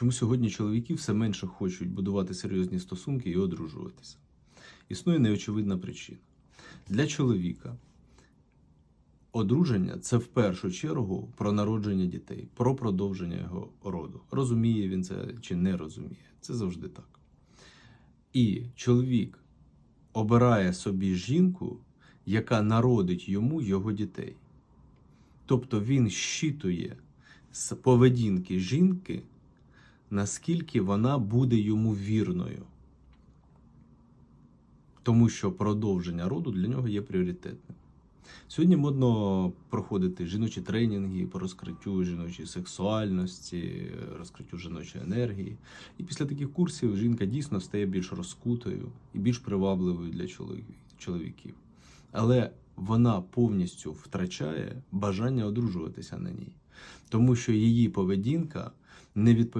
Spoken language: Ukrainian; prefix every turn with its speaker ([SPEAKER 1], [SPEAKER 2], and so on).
[SPEAKER 1] Чому сьогодні чоловіки все менше хочуть будувати серйозні стосунки і одружуватися? Існує неочевидна причина. Для чоловіка одруження це в першу чергу про народження дітей, про продовження його роду. Розуміє він це чи не розуміє. Це завжди так. І чоловік обирає собі жінку, яка народить йому його дітей. Тобто він щитує з поведінки жінки, наскільки вона буде йому вірною. Тому що продовження роду для нього є пріоритетним. Сьогодні модно проходити жіночі тренінги по розкриттю жіночої сексуальності, розкриттю жіночої енергії. І після таких курсів жінка дійсно стає більш розкутою і більш привабливою для чоловіків. Але вона повністю втрачає бажання одружуватися на ній, тому що її поведінка не відповідає.